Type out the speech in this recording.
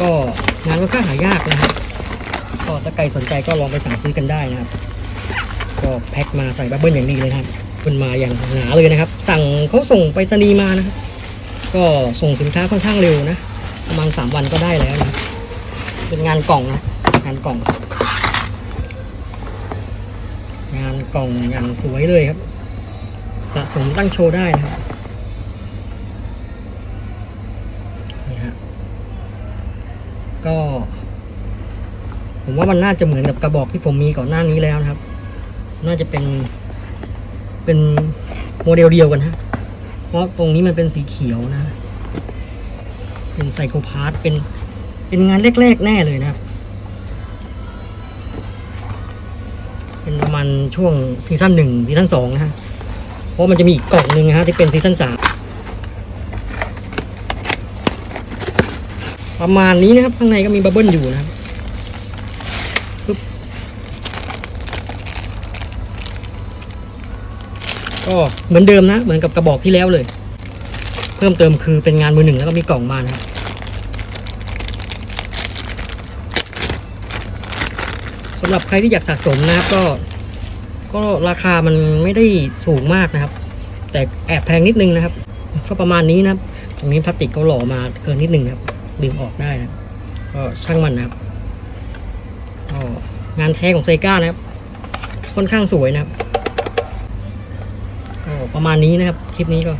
ก็งานค่อนข้างหายากนะครับก็ถ้าใครสนใจก็ลองไปสั่งซื้อกันได้นะครับ ก็แพ็คมาใส่บับเบิ้ลอย่างดีเลยครับมันมาอย่างหนาเลยนะครับ สั่งเขาส่งไปรษณีย์มานะครับก็ส่งสินค้าค่อนข้างเร็วนะประมาณสามวันก็ได้แล้วนะเป็นงานกล่องนะงานกล่อง งานกล่องอย่างสวยเลยครับ สะสมตั้งโชว์ได้นะครับ ก็ ผมว่ามันน่าจะเหมือนกับกระบอกที่ผมมีก่อนหน้านี้แล้วนะครับ น่าจะเป็น เป็นโมเดลเดียวกันฮะเพราะตรงนี้มันเป็นสีเขียวนะ เป็นไซโคพาร์ตเป็น เป็นงานแรกๆแน่เลยนะครับ เป็นประมาณช่วงซีซั่นหนึ่งซีซั่นสองนะฮะ เพราะมันจะมีอีกกล่องหนึ่งนะฮะที่เป็นซีซั่นสาม ประมาณนี้นะครับ ข้างในก็มีบับเบิ้ลอยู่นะครับปึ๊บก็เหมือนเดิมนะ เหมือนกับกระบอกที่แล้วเลย เพิ่มเติมคือเป็นงานมือหนึ่งแล้วก็มีกล่องมานะครับสำหรับใครที่อยากสะสมนะครับก็ ก็ราคามันไม่ได้สูงมากนะครับ แต่แอบแพงนิดนึงนะครับก็ประมาณนี้นะครับ ตรงนี้พลาสติกเขาหล่อมาเกินนิดนึงนะครับ ดึงออกได้นะก็ช่างมันนะครับก็งานแท้ของเซก้านะครับ ค่อนข้างสวยนะครับก็ประมาณนี้นะครับ คลิปนี้ก็